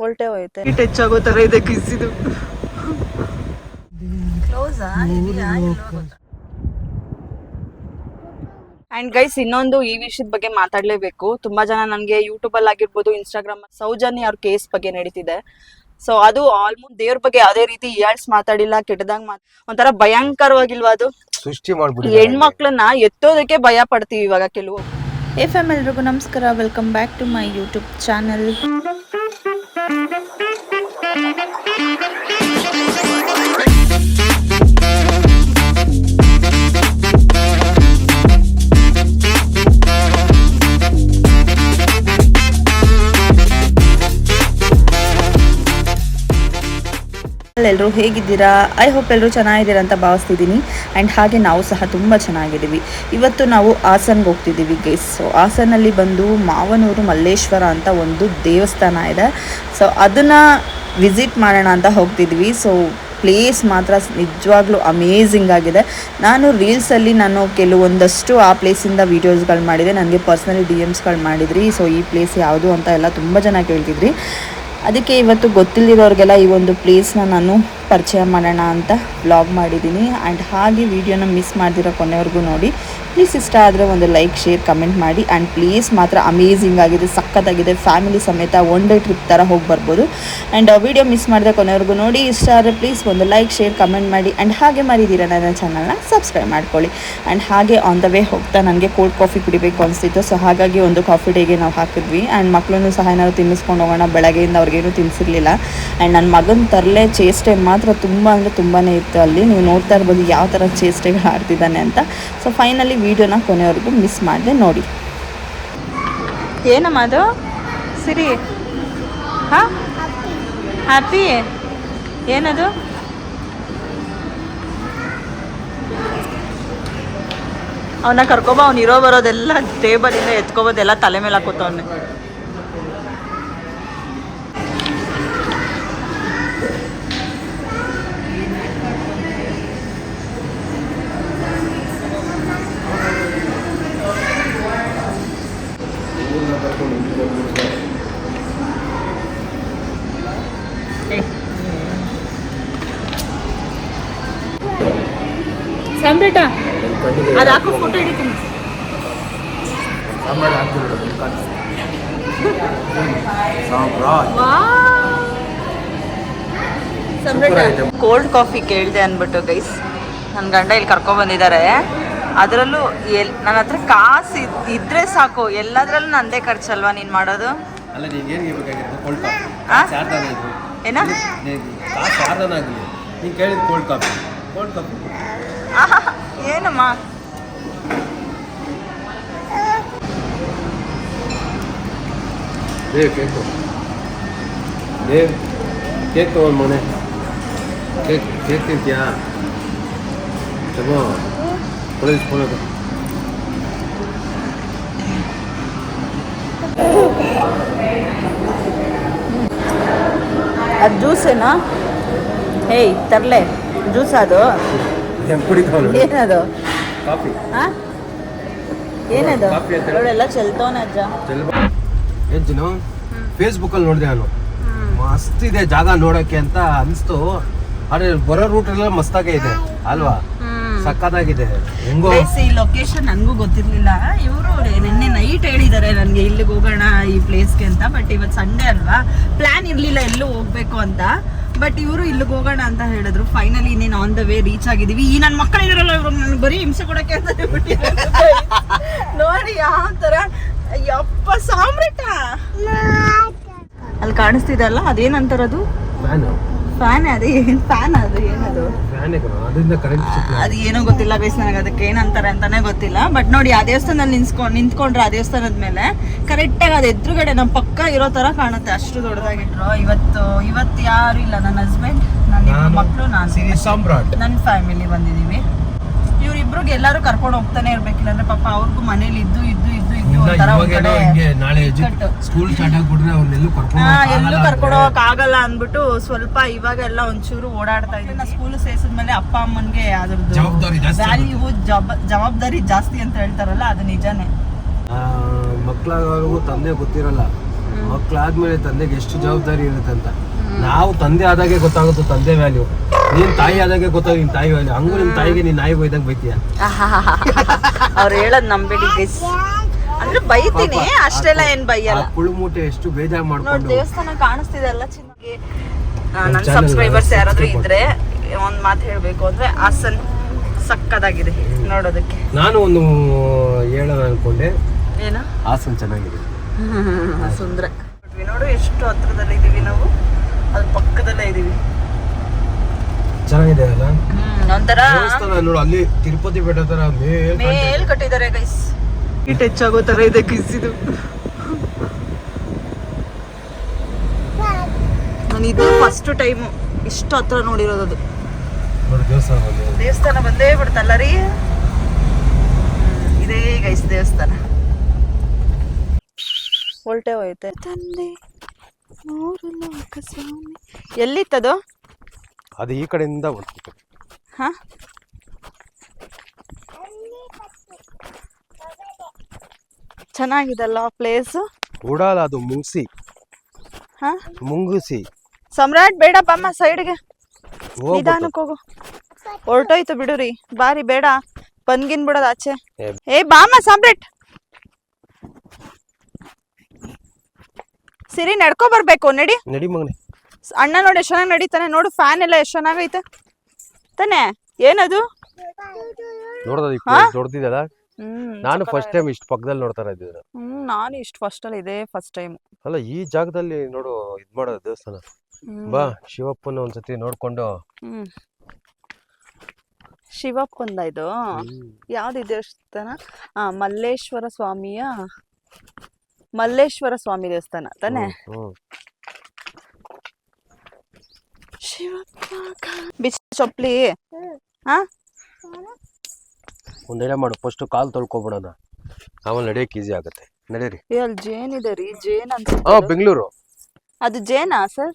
ಹೊಲ್ಟೆ ಹೋಯ್ತೆ. ಹೆಚ್ಚಾಗೋ ತರ ಇದೆ ಕಿಸಿದು. And guys ಇನ್ನೊಂದು ಈ ವಿಷಯದ ಬಗ್ಗೆ ಮಾತಾಡ್ಲೇಬೇಕು. ತುಂಬಾ ಜನ ನನಗೆ ಯೂಟ್ಯೂಬ್ ಅಲ್ಲಿ ಆಗಿರ್ಬೋದು ಇನ್ಸ್ಟಾಗ್ರಾಮ್ ಸೌಜನ್ಯ ಅವ್ರ ಕೇಸ್ ಬಗ್ಗೆ ನಡೀತಿದೆ. ಸೊ ಅದು ಆಲ್ಮೋಸ್ಟ್ ದೇವ್ರ ಬಗ್ಗೆ ಯಾವ್ದೇ ರೀತಿ ಇಯಾಳ್ಸ್ ಮಾತಾಡಿಲ್ಲ ಕೆಟ್ಟದಾಗ ಮಾತ್ ಒಂಥರ ಭಯಂಕರವಾಗಿಲ್ವಾ ಅದು? ಸೃಷ್ಟಿ ಮಾಡ್ಬಿಡಿ ಹೆಣ್ಮಕ್ಳನ್ನ ಎತ್ತೋದಕ್ಕೆ ಭಯ ಪಡ್ತೀವಿ ಇವಾಗ ಕೆಲವು. ಎಫ್ ಎಂ ಎಲ್ರಿಗೂ ನಮಸ್ಕಾರ welcome back to my YouTube channel. ಎಲ್ಲರೂ ಹೇಗಿದ್ದೀರಾ? ಐ ಹೋಪ್ ಎಲ್ಲರೂ ಚೆನ್ನಾಗಿದ್ದೀರಾ ಅಂತ ಭಾವಿಸ್ತಿದ್ದೀನಿ. ಆ್ಯಂಡ್ ಹಾಗೆ ನಾವು ಸಹ ತುಂಬ ಚೆನ್ನಾಗಿದ್ದೀವಿ. ಇವತ್ತು ನಾವು ಹಾಸನ್ಗೆ ಹೋಗ್ತಿದ್ದೀವಿ ಗೈಸ್ ಸೊ ಹಾಸನಲ್ಲಿ ಬಂದು ಮಾವನೂರು ಮಲ್ಲೇಶ್ವರ ಅಂತ ಒಂದು ದೇವಸ್ಥಾನ ಇದೆ. ಸೊ ಅದನ್ನು ವಿಸಿಟ್ ಮಾಡೋಣ ಅಂತ ಹೋಗ್ತಿದ್ವಿ. ಸೊ ಪ್ಲೇಸ್ ಮಾತ್ರ ನಿಜವಾಗ್ಲೂ ಅಮೇಝಿಂಗ್ ಆಗಿದೆ. ನಾನು ರೀಲ್ಸಲ್ಲಿ ನಾನು ಕೆಲವೊಂದಷ್ಟು ಆ ಪ್ಲೇಸಿಂದ ವೀಡಿಯೋಸ್ಗಳು ಮಾಡಿದೆ. ನನಗೆ ಪರ್ಸ್ನಲಿ ಡಿ ಎಮ್ಸ್ಗಳು ಮಾಡಿದ್ರಿ. ಸೊ ಈ ಪ್ಲೇಸ್ ಯಾವುದು ಅಂತ ಎಲ್ಲ ತುಂಬ ಜನ ಕೇಳ್ತಿದ್ರಿ. ಅದಕ್ಕೆ ಇವತ್ತು ಗೊತ್ತಿಲ್ಲದಿರೋರಿಗೆಲ್ಲ ಈ ಒಂದು ಪ್ಲೇಸ್ನ ನಾನು ಪರಿಚಯ ಮಾಡೋಣ ಅಂತ ಬ್ಲಾಗ್ ಮಾಡಿದ್ದೀನಿ. ಆ್ಯಂಡ್ ಹಾಗೆ ವಿಡಿಯೋನ ಮಿಸ್ ಮಾಡ್ದಿರೋ ಕೊನೆವರೆಗೂ ನೋಡಿ. ಪ್ಲೀಸ್ ಇಷ್ಟ ಆದರೆ ಒಂದು ಲೈಕ್ ಶೇರ್ ಕಮೆಂಟ್ ಮಾಡಿ. ಆ್ಯಂಡ್ ಪ್ಲೇಸ್ ಮಾತ್ರ ಅಮೇಝಿಂಗ್ ಆಗಿದೆ, ಸಖತ್ತಾಗಿದೆ. ಫ್ಯಾಮಿಲಿ ಸಮೇತ ಒನ್ ಡೇ ಟ್ರಿಪ್ ಥರ ಹೋಗಿ ಬರ್ಬೋದು. ಆ್ಯಂಡ್ ವಿಡಿಯೋ ಮಿಸ್ ಮಾಡಿದೆ ಕೊನೆವರೆಗೂ ನೋಡಿ. ಇಷ್ಟ ಆದರೆ ಪ್ಲೀಸ್ ಒಂದು ಲೈಕ್ ಶೇರ್ ಕಮೆಂಟ್ ಮಾಡಿ. ಆ್ಯಂಡ್ ಹಾಗೆ ಮರಿದಿರ ನನ್ನ ಚಾನಲ್ನ ಸಬ್ಸ್ಕ್ರೈಬ್ ಮಾಡ್ಕೊಳ್ಳಿ. ಆ್ಯಂಡ್ ಹಾಗೆ ಆನ್ ದ ವೇ ಹೋಗ್ತಾ ನನಗೆ ಕೋಲ್ಡ್ ಕಾಫಿ ಕುಡಿಬೇಕು ಅನಿಸ್ತಿತ್ತು. ಸೊ ಹಾಗಾಗಿ ಒಂದು ಕಾಫಿ ಡೇಗೆ ನಾವು ಹಾಕಿದ್ವಿ. ಆ್ಯಂಡ್ ಮಕ್ಕಳನ್ನು ಸಹ ಏನಾದ್ರು ತಿನ್ನಿಸ್ಕೊಂಡು ಹೋಗೋಣ. ಬೆಳಗ್ಗೆಯಿಂದ ಅವ್ರಿಗೇನು ತಿನ್ನಿಸಿರ್ಲಿಲ್ಲ ಆ್ಯಂಡ್ ನನ್ನ ಮಗನ ತರಲೆ ಚೇಷ್ಟೆ ಮಾತ್ರ ತುಂಬ ಅಂದರೆ ತುಂಬಾ ಇತ್ತು ಅಲ್ಲಿ. ನೀವು ನೋಡ್ತಾ ಇರ್ಬೋದು ಯಾವ ಥರ ಚೇಷ್ಟೆಗಳು ಆಡ್ತಿದ್ದಾನೆ ಅಂತ. ಸೊ ಫೈನಲಿ ವೀಡಿಯೋನ ಕೊನೆವರೆಗೂ ಮಿಸ್ ಮಾಡಿದೆ ನೋಡಿ. ಏನಮ್ಮ ಅದು? ಸಿರಿ. ಹಾಂ? ಹ್ಯಾಪಿ? ಏನದು? ಅವನ್ನ ಕರ್ಕೊಬ, ಅವ್ನು ಇರೋ ಬರೋದೆಲ್ಲ ಟೇಬಲಿಂದ ಎತ್ಕೊಬೋದೆಲ್ಲ ತಲೆ ಮೇಲೆ ಹಾಕೋತವನ್ನೇ ಅದು ಹಾಕೋ ಫೋಟೋ ಹಿಡಿತೀನಿ. ಕೋಲ್ಡ್ ಕಾಫಿ ಕೇಳಿದೆ ಅಂದ್ಬಿಟ್ಟು ಗೈಸ್. ನನ್ನ ಗಂಡ ಇಲ್ಲಿ ಕರ್ಕೊಂಡ್ ಬಂದಿದ್ದಾರೆ. ಅದರಲ್ಲೂ ಎಲ್ ನನ್ನ ಹತ್ರ ಕಾಸು ಇದ್- ಇದ್ರೆ ಸಾಕು. ಎಲ್ಲದರಲ್ಲೂ ನಂದೇ ಖರ್ಚಲ್ವಾ ನೀನು ಮಾಡೋದು? ಅಲ್ಲ ನೀನ್ ಏನ್ ಬೇಕಾಗಿರೋದು ಕೋಲ್ಡ್ ಕಾಫಿ. ನೀನ್ ಕೋಲ್ಡ್ ಕೋಲ್ಡ್ ಏನಮ್ಮ? ದೇವ್ ಕೇಕ್ ದೇವ್ ಕೇಕ್ ತಗೊಂಡ್ ಮನೆ ಕೇಕ್ ಕೇಕ್ ತಿಂತೀಯಾ ತಗೋ ಕೊಡೋದು ಅದು ಜ್ಯೂಸೇನಾ ಹೇಯ್ ತರಲೆ ಜ್ಯೂಸ್ ಅದು ಹೆಂಗ್ ಕುಡಿತಾವನು ಏನದು ಕಾಫಿ ಹಾ ಏನದು ಕಾಫಿ ಅಂತ ಹೇಳು. ಅವಳೆಲ್ಲ ಚೆಲ್ತವನ ಅಜ್ಜ ಏನ್ ಫೇಸ್ಬುಕ್ಕಲ್ಲಿ ಫೇಸ್ಬುಕ್ ಅಲ್ಲಿ ನೋಡಿದೆ ನಾನು. ಮಸ್ತ್ ಇದೆ ಜಾಗ ನೋಡಕ್ಕೆ ಅಂತ ಅನಿಸ್ತು. ಆದರೆ ಬರೋ ರೂಟ್ ಎಲ್ಲ ಮಸ್ತಾಗೆ ಇದೆ. ಅಲ್ವಾ? ಸಕ್ಕತ್ತಾಗಿದೆ ಹೆಂಗೋ? ಈ ಲೊಕೇಶನ್ ನನಗೂ ಗೊತ್ತಿರಲಿಲ್ಲ. ಇವರು ನಿನ್ನೆ ನೈಟ್ ಹೇಳಿದ್ದಾರೆ ನನಗೆ ಇಲ್ಲಿಗೆ ಹೋಗೋಣ ಈ ಪ್ಲೇಸ್ಗೆ ಅಂತ. ಬಟ್ ಇವತ್ತು ಸಂಡೇ ಅಲ್ವಾ? ಪ್ಲಾನ್ ಇರಲಿಲ್ಲ ಎಲ್ಲೂ ಹೋಗ್ಬೇಕು ಅಂತ. ಬಟ್ ಇವರು ಇಲ್ಲಿಗೆ ಹೋಗೋಣ ಅಂತ ಹೇಳಿದ್ರು. ಫೈನಲಿ ಇನ್ನೇನು ಆನ್ ದ ವೇ ರೀಚ್ ಆಗಿದೀವಿ. ಈ ನನ್ನ ಮಕ್ಕಳು ಇದಾರಲ್ಲ ಇವ್ರು ನನಗೆ ಬರೀ ಹಿಂಸೆ ಕೊಡಕ್ಕೆ ಅಂತ ಹೇಳ್ಬಿಟ್ಟಿದ್ದಾರೆ. ನೋಡಿ ಯಾವ ತರ ಯಪ್ಪ ಸಾಮ್ರಾಟ. ಅಲ್ಲಿ ಕಾಣಿಸ್ತಿದಲ್ಲ ಅದೇನಂತಾರದು? ಫ್ಯಾನ್ ಫ್ಯಾನ್ ಅದೇ ಫ್ಯಾನ್ ಅದು ಏನದು? ಅದು ಏನೋ ಗೊತ್ತಿಲ್ಲ ಬೇಸ್ ನನಗೆ ಅದಕ್ಕೆ ಏನಂತಾರೆ ಅಂತಾನೆ ಗೊತ್ತಿಲ್ಲ. ಬಟ್ ನೋಡಿ ಆ ದೇವಸ್ಥಾನದಲ್ಲಿ ನಿಂತ್ಕೊಂಡು ನಿಂತ್ಕೊಂಡ್ರೆ ಆ ದೇವಸ್ಥಾನದ ಮೇಲೆ ಕರೆಕ್ಟಾಗಿ ಅದು ಎದುರುಗಡೆ ನಮ್ಮ ಪಕ್ಕ ಇರೋ ತರ ಕಾಣುತ್ತೆ ಅಷ್ಟು ದೊಡ್ಡದಾಗಿಟ್ರು. ಇವತ್ತು ಇವತ್ತು ಯಾರು ಇಲ್ಲ ನನ್ನ ಹಸ್ಬೆಂಡ್ ನನ್ನ ಮಕ್ಕಳು ನಾನು ಸಾಮ್ರಾಟ್. ನನ್ನ ಫ್ಯಾಮಿಲಿ ಬಂದಿದೀವಿ. ಇವ್ರಿಬ್ರಿಗೆ ಎಲ್ಲರೂ ಕರ್ಕೊಂಡು ಹೋಗ್ತಾನೆ ಇರ್ಬೇಕಿಲ್ಲ ಅಂದ್ರೆ ಪಾಪ ಅವ್ರಿಗೂ ಮನೇಲಿ ಇದ್ದು ಇದ್ದು ಒಂಥರ ಒಂದ್ ಇವಾಗೇನೋ ಕಡೆ ನಾಳೆ ಕಟ್ಟು. ಸ್ಕೂಲ್ ಸ್ಟಾರ್ಟ್ ಆಗ್ಬಿಟ್ರೆ ಅವ್ರನ್ನೆಲ್ಲೂ ಕರ್ಕೊಂಡು ಹಾ, ಎಲ್ಲೂ ಕರ್ಕೊಂಡು ಹೋಗಕ್ ಆಗಲ್ಲ ಅಂದ್ಬಿಟ್ಟು ಸ್ವಲ್ಪ ಇವಾಗ ಎಲ್ಲ ಒಂಚೂರು ಓಡಾಡ್ತಾ ಇದ್ದೀನಿ. ನಾ ಸ್ಕೂಲ್ ಸೇರಿಸಿದ್ಮೇಲೆ ಅಪ್ಪ ಅಮ್ಮನ್ಗೆ ಅದ್ರದ್ದು ಜವಾಬ್ದಾರಿ ಜಾಸ್ತಿ ವ್ಯಾಲ್ಯೂ ಜವಾಬ್ದಾರಿ ಜಾಸ್ತಿ ಅಂತ ಹೇಳ್ತಾರಲ್ಲ ಅದು ನಿಜಾನೇ. ಆ, ಮಕ್ಳಾಗೋರ್ಗು ತಂದೆ ಗೊತ್ತಿರಲ್ಲ. ಮಕ್ಳಾದ್ಮೇಲೆ ತಂದೆಗೆ ಎಷ್ಟು ಜವಾಬ್ದಾರಿ ಇರುತ್ತೆ ಅಂತ. ನಾವು ತಂದೆ ಆದಾಗೆ ಗೊತ್ತಾಗುತ್ತೆ ತಂದೆ ವ್ಯಾಲ್ಯೂ ನೀನ್ ತಾಯಿ ಆದಾಗೆ ಗೊತ್ತಾಗ ನಿನ್ ತಾಯಿ ವ್ಯಾಲ್ಯೂ ಹಂಗು ನಿನ್ ತಾಯಿಗೆ ನೀನ್ ನಾಯಿ ಬೈದಂಗ್ ಬೈತೀಯ? ಅವ್ರು ಹೇಳದ್ ನಂಬೇಡಿ ಗೈಸ್ ಅಂದ್ರೆ ಬೈತೀನಿ ಅಷ್ಟೆಲ್ಲ ಏನ್ ಬೈಯಲ್ಲ. ಕುಳು ಮೂಟೆ ಎಷ್ಟು ಬೇಜಾರ್ ನೋಡಿ ಮಾಡ್ಕೊಂಡು. ದೇವಸ್ಥಾನ ಕಾಣಿಸ್ತಿದೆ ಅಲ್ಲ ಚಿನ್ನಗೆ ನನ್ನ ಸಬ್ಸ್ಕ್ರೈಬರ್ಸ್ ಯಾರಾದ್ರೂ ಇದ್ರೆ ಒಂದ್ ಮಾತು ಹೇಳ್ಬೇಕು ಅಂದ್ರೆ ಹಾಸನ್ ಸಕ್ಕದಾಗಿದೆ ನೋಡೋದಕ್ಕೆ. ನಾನು ಒಂದು ಹೇಳೋಣ ಅನ್ಕೊಂಡೆ. ಏನ? ಹಾಸನ್ ಚೆನ್ನಾಗಿದೆ. ಸುಂದ್ರ. ನೋಡು ಎಷ್ಟು ಹತ್ರದಲ್ಲಿ ಇದೀವಿ ನಾವು. ಅದ್ರ ಪಕ್ಕದಲ್ಲೇ ಇದೀವಿ. ಚೆನ್ನಾಗಿದೆ ಅಲ್ಲ? ಹ್ಮ್ ಒಂಥರ ದೇವಸ್ಥಾನ ನೋಡು ಅಲ್ಲಿ ತಿರುಪತಿ ಬೆಟ್ಟ ತರ ಮೇಲ್ ಮೇಲ್ ಕಟ್ಟಿದ್ದಾರೆ ಗೈಸ್ ಹೀಟ್ ಆಗೋ ತರ ಇದೆ ಕಿಸ್ ಇದು ನಾನು ಇದು ಫಸ್ಟ್ ಟೈಮ್ ಇಷ್ಟು ಹತ್ರ ನೋಡಿರೋದು ಅದು. ನೋಡಿ ದೇವಸ್ಥಾನ ದೇವಸ್ಥಾನ ಬಂದೇ ಬಿಡ್ತಲ್ಲ ರೀ? ಇದೇ ಗೈಸ್ ದೇವಸ್ಥಾನ. ಒಲ್ಟೆ ಹೋಯ್ತೆ. ತಂದೆ ಎಲ್ಲಿತ್ತದು? ಅದು ಈ ಕಡೆಯಿಂದ ಬಂತು ಹಾ? ಚೆನ್ನಾಗಿದಲ್ಲ ಪ್ಲೇಸ್ ಉಡಾಲ ಅದು ಮುಂಗ್ಸಿ. ಹಾ? ಮುಂಗುಸಿ. ಸಮ್ರಾಟ್ ಬೇಡ ಬಮ್ಮ ಸೈಡ್ಗೆ. ನಿಧಾನಕ್ಕೆ ಹೋಗು. ಹೊರಟೋಯ್ತು ಬಿಡುರಿ. ಬಾರಿ ಬೇಡ. ಪನ್ಗಿನ್ ಬಿಡೋದು ಆಚೆ. ಏ, ಬಾಮ ಸಮ್ರಾಟ್. ಸಿರಿ ನಡ್ಕೊ ಬರ್ಬೇಕು ನಡಿ. ನಡಿ ಮಗನೆ. ಅಣ್ಣ ನೋಡಿ ಎಷ್ಟು ಚೆನ್ನಾಗಿ ನಡೀತಾನೆ. ನೋಡು ಫ್ಯಾನ್ ಎಲ್ಲ ಎಷ್ಟು ಚೆನ್ನಾಗೈತೆ. ತಾನೆ? ಏನದು? ಹ್ಮ್ ನಾನು ಫಸ್ಟ್ ಟೈಮ್ ಇಷ್ಟು ಪಕ್ಕದಲ್ಲಿ ನೋಡ್ತಾ ಇದ್ದಿದ್ದು ಹ್ಮ್ ನಾನು ಇಷ್ಟು ಫಸ್ಟ್ ಅಲ್ಲಿ ಇದೆ ಫಸ್ಟ್ ಟೈಮ್ ಅಲ್ಲ ಈ ಜಾಗದಲ್ಲಿ ನೋಡು ಇದ್ ಮಾಡೋದು ದೇವಸ್ಥಾನ. ಬಾ ಶಿವಪ್ಪನ ಒಂದ್ಸತಿ ನೋಡ್ಕೊಂಡು. ಹ್ಮ್. ಶಿವಪ್ಪಂದ ಇದು? ಯಾವ್ದು ದೇವಸ್ಥಾನ? ಆ ಮಲ್ಲೇಶ್ವರ ಸ್ವಾಮಿಯ ಮಲ್ಲೇಶ್ವರ ಸ್ವಾಮಿ ದೇವಸ್ಥಾನ ತಾನೆ? ಶಿವಪ್ಪ ಬಿಸಿ ಚೊಪ್ಲಿ ಹಾ ಒಂದೇಳೆ ಮಾಡು ಫಸ್ಟ್ ಕಾಲ್ ತೊಳ್ಕೊಬಿಡೋಣ. ಆಮೇಲೆ ನಡೆಯಕ್ಕೆ ಈಸಿ ಆಗುತ್ತೆ. ನಡೀರಿ. ಏ ಅಲ್ಲಿ ಜೇನ್ ಇದೆ ರೀ ಜೇನ್ ಹಾ ಅನ್ಸುತ್ತೆ ಬೆಂಗಳೂರು. ಅದು ಜೇನಾ ಸರ್?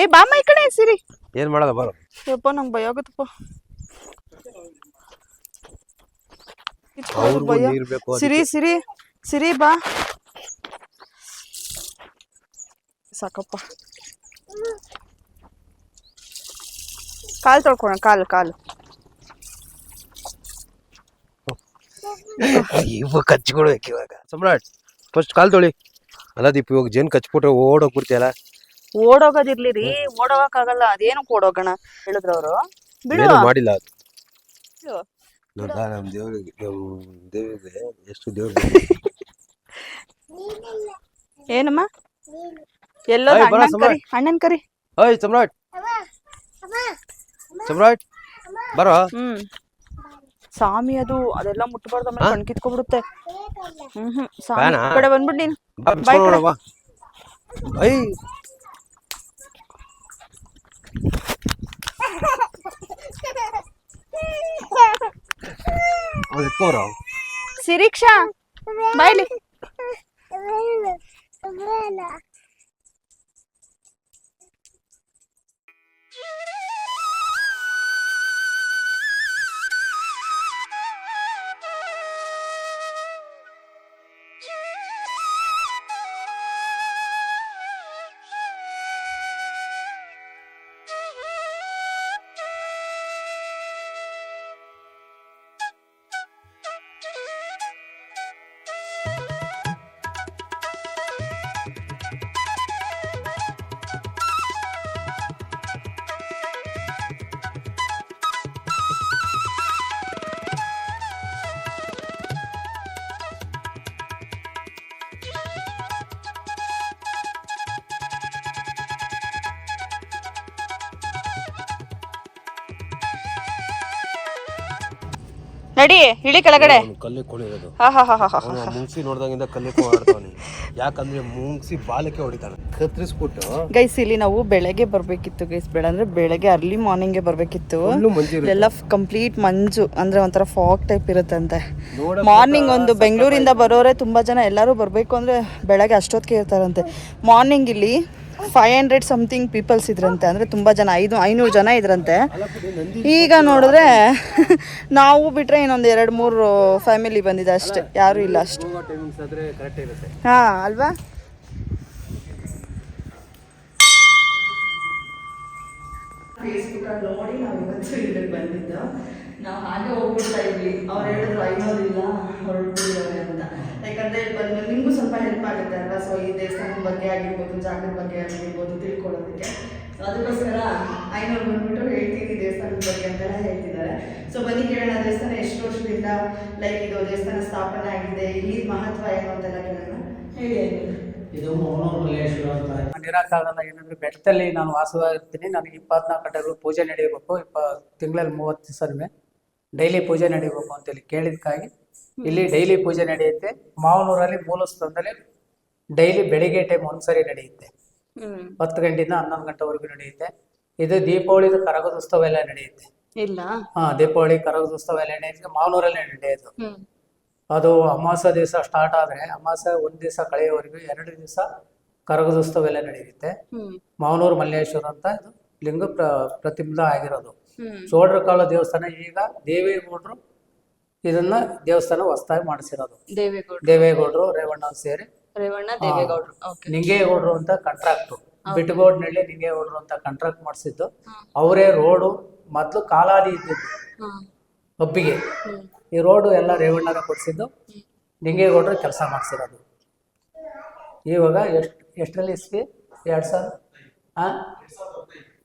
ಏ ಬಾಮ ಈ ಕಡೆ ಸಿರಿ ಏನ್ ಮಾಡಲ್ಲ ಬರೋ. ಯಪ್ಪ ನಂಗೆ ಭಯ ಆಗುತ್ತಪ್ಪ. ಅವ್ರಿಗೂ ಭಯ. ನೀರ್ ಬೇಕು ಸಿರಿ ಸಿರಿ ಸಿರಿ ಬಾ. ಸಾಕಪ್ಪ. ಕಾಲು ತೊಳ್ಕೊಳ ಕಾಲು ಕಾಲು. ಇವಾಗ ಕಚ್ಕೊಳ್ಬೇಕು ಇವಾಗ? ಸಮ್ರಾಟ್ ಫಸ್ಟ್ ಕಾಲ್ ತೊಳಿ. ಅಲ್ಲ ದೀಪ್ ಇವಾಗ ಜೇನ್ ಕಚ್ಬಿಟ್ರೆ ಓಡೋಗ್ಬಿಡ್ತೀಯಲ್ಲ ಓಡೋಗೋದಿರ್ಲಿ ರೀ ಓಡೋಗಕ್ಕಾಗಲ್ಲ ಅದೇನಕ್ಕೆ ಓಡೋಗೋಣ ಹೇಳಿದ್ರು ಅವರು. ಬಿಡು. ಏನು ಮಾಡಿಲ್ಲ ಅದು. ಬಿಡು. ನೋಡ್ದಾ ನಮ್ ದೇವ್ರಿಗೆ ದೇವ್ರಿಗೆ ಎಷ್ಟು ದೇವ್ರಿಗೆ ಏನಮ್ಮ? ಎಲ್ಲೋ ಏಯ್, ಬರ ಅಣ್ಣನ್ ಕರಿ ಅಣ್ಣನ್ ಕರಿ. ಓಯ್ ಸಮ್ರಾಟ್. ಸಮ್ರಾಟ್ ಬರೋ. ಹ್ಮ್. ಸ್ವಾಮಿ ಅದು ಅದೆಲ್ಲ ಮುಟ್ಟಬಾರ್ದು ಆಮೇಲೆ ಕಣ್ ಕಿತ್ಕೊಂಡ್ಬಿಡುತ್ತೆ ಹ್ಮ್ ಕಡೆ ಬಂದ್ಬಿಟ್ಟು ನೀನು ಬಾಯ್ ಕಡೆ ಸಿರೀಕ್ಷಾ ಬಾಯ್ಲಿ umbrella. ನಡಿ ಇಳಿ ಕೆಳಗಡೆ. ಕಲ್ಲಿ ಕೊಣಿರೋದು ಹಾ ಹಾ ಹಾ ಹಾ ಹಾ ಅವನು ಮುಂಗ್ಸಿ ನೋಡ್ದಾಗಿಂದ ಕಲ್ಲಿ ಯಾಕಂದ್ರೆ ಮುಂಗ್ಸಿ ಬಾಲಕ್ಕೆ ಹೊಡಿತಾನೆ. ಕತ್ತರಿಸ್ಬಿಟ್ಟು ಗೈಸ್ ಇಲ್ಲಿ ನಾವು ಬೆಳಗ್ಗೆ ಬರ್ಬೇಕಿತ್ತು ಗೈಸ್ ಬೇಡ ಅಂದ್ರೆ ಬೆಳಗ್ಗೆ ಅರ್ಲಿ ಮಾರ್ನಿಂಗ್ಗೆ ಬರ್ಬೇಕಿತ್ತು. ಫುಲ್ಲು ಮಂಜು ಇರುತ್ತೆ. ಎಲ್ಲ ಕಂಪ್ಲೀಟ್ ಮಂಜು. ಅಂದ್ರೆ ಒಂಥರ ಫಾಗ್ ಟೈಪ್ ಇರುತ್ತಂತೆ. ಮಾರ್ನಿಂಗ್ ಒಂದು ಬೆಂಗಳೂರಿಂದ ಬರೋರೆ ತುಂಬಾ ಜನ ಎಲ್ಲರೂ ಬರಬೇಕು ಅಂದ್ರೆ ಬೆಳಗ್ಗೆ ಅಷ್ಟೊತ್ತಿಗೆ ಇರ್ತಾರಂತೆ. ಮಾರ್ನಿಂಗ್ ಇಲ್ಲಿ ಫೈವ್ ಹಂಡ್ರೆಡ್ ಸಮಥಿಂಗ್ ಪೀಪಲ್ಸ್ ಇದ್ರಂತೆ, ಅಂದ್ರೆ ತುಂಬಾ ಜನ, ಐದು, ಐನೂರು ಜನ ಇದ್ರಂತೆ. ಈಗ ನೋಡಿದ್ರೆ ನಾವು ಬಿಟ್ರೆ ಇನ್ನೊಂದು ಎರಡು, ಮೂರು ಫ್ಯಾಮಿಲಿ ಬಂದಿದೆ ಅಷ್ಟೇ, ಯಾರು ಇಲ್ಲ ಅಷ್ಟು. ಹಾಂ, ಅಲ್ವಾ? ಫೇಸ್ಬುಕ್ ನೋಡಿ ನಾವು ಬಂದಿದ್ದು. ನಾವು ಹಾಗೆ ಹೋಗ್ಬಿಡ್ತಾ ಇದ್ವಿ. ಅವ್ರು ಹೇಳಿದ್ರು ಐನೋದಿಲ್ಲ ಹೊರಟಿದ್ದಾರೆ ಅಂತ. ಯಾಕಂದ್ರೆ ಇಲ್ಲಿ ಬಂದು ನಿಮಗೂ ಸ್ವಲ್ಪ ಹೆಲ್ಪ್ ಆಗುತ್ತೆ ಅಲ್ವಾ? ಸೊ ಈ ದೇವಸ್ಥಾನದ ಬಗ್ಗೆ ಆಗಿರ್ಬೋದು ಜಾಗದ ಬಗ್ಗೆ ಆಗಿರ್ಬೋದು ತಿಳ್ಕೊಳ್ಳೋದಕ್ಕೆ. ಸೊ ಅದಕ್ಕೋಸ್ಕರ ಐನೋರ್ ಬಂದ್ಬಿಟ್ಟು ಹೇಳ್ತೀನಿ ದೇವಸ್ಥಾನದ ಬಗ್ಗೆ ಅಂತೆಲ್ಲ ಹೇಳ್ತಿದ್ದಾರೆ. ಸೊ ಬನ್ನಿ ಕೇಳೋಣ ದೇವಸ್ಥಾನ ಎಷ್ಟು ವರ್ಷದಿಂದ ಲೈಕ್ ಇದು ದೇವಸ್ಥಾನ ಸ್ಥಾಪನೆ ಆಗಿದೆ ಇಲ್ಲಿ ಮಹತ್ವ ಏನು ಅಂತೆಲ್ಲ ಕೇಳೋಣ. ಹೇಳಿ ಐನೂರು. ಇದು ನಿರಾಕಾರಣ ಏನಂದ್ರೆ ಬೆಟ್ಟದಲ್ಲಿ ನಾನು ವಾಸವಾಗಿರ್ತೀನಿ. ನನಗೆ ಇಪ್ಪತ್ನಾಲ್ಕು ಗಂಟೆಗಳು ಪೂಜೆ ನಡೆಯಬೇಕು. ಇಪ್ಪ ತಿಂಗಳಲ್ಲಿ ಮೂವತ್ತು ದಿವಸನೂ ಡೈಲಿ ಪೂಜೆ ನಡೀಬೇಕು ಅಂತೇಳಿ ಕೇಳಿದ್ಕಾಗಿ ಇಲ್ಲಿ ಡೈಲಿ ಪೂಜೆ ನಡೆಯುತ್ತೆ. ಮಾವನೂರಲ್ಲಿ ಮೂಲಸ್ಥಾನದಲ್ಲಿ ಡೈಲಿ ಬೆಳಿಗ್ಗೆ ಟೈಮ್ ಒಂದ್ಸರಿ ನಡೆಯುತ್ತೆ. ಹತ್ತು ಗಂಟೆಯಿಂದ ಹನ್ನೊಂದು ಗಂಟೆವರೆಗೂ ನಡೆಯುತ್ತೆ. ಇದು ದೀಪಾವಳಿದು ಕರಗದೋತ್ಸವ ಎಲ್ಲ ನಡೆಯುತ್ತೆ. ಇಲ್ಲ. ಹಾ ದೀಪಾವಳಿ ಕರಗದೋತ್ಸವ ಎಲ್ಲ ನಡೆಯುತ್ತೆ. ಮಾವನೂರಲ್ಲೇ ನಡೆಯೋದು ಅದು ಅಮಾಸ ದಿವಸ ಸ್ಟಾರ್ಟ್ ಆದ್ರೆ ಅಮಾಸ ಒಂದ್ ದಿವಸ ಕಳೆಯೋವರೆಗೂ ಎರಡು ದಿವಸ ಕರಗದೋತ್ಸವ ಎಲ್ಲ ನಡೆಯುತ್ತೆ. ಮಾವನೂರು ಮಲ್ಲೇಶ್ವರ ಅಂತ ಇದು ಲಿಂಗ ಪ್ರ ಪ್ರತಿಬಿಂಬ ಆಗಿರೋದು. ಚೋಳರ ಕಾಲ ದೇವಸ್ಥಾನ ಈಗ ದೇವೇಗೌಡರು ಇದನ್ನ ದೇವಸ್ಥಾನ ಹೊಸದಾಗಿ ಮಾಡಿಸಿರೋದು. ದೇವೇಗೌಡ ದೇವೇಗೌಡರು ರೇವಣ್ಣ ಸೇರಿ. ರೇವಣ್ಣ ದೇವೇಗೌಡರು. ಓಕೆ ನಿಂಗೇಗೌಡರು ಅಂತ ಕಾಂಟ್ರಾಕ್ಟ್ ಬಿಟ್ಗೋಡ್ನಳ್ಳಿ ನಿಂಗೇಗೌಡರು ಅಂತ ಕಾಂಟ್ರಾಕ್ಟ್ ಮಾಡಿಸಿದ್ದು. ಅವರೇ ರೋಡು ಮೊದಲು ಕಾಲಾದಿ ಇದ್ದಿದ್ದು. ಒಬ್ಬಿಗೆ ಈ ರೋಡು ಎಲ್ಲ ರೇವಣ್ಣರ ಕೊಡಿಸಿದ್ದು. ನಿಂಗೇಗೌಡರು ಕೆಲಸ ಮಾಡಿಸಿರೋದು. ಇವಾಗ ಎಷ್ಟು ಎಷ್ಟರಲ್ಲಿ ಇಸ್ವಿ? ಎರಡು ಸಾವಿರ ಹಾಂ?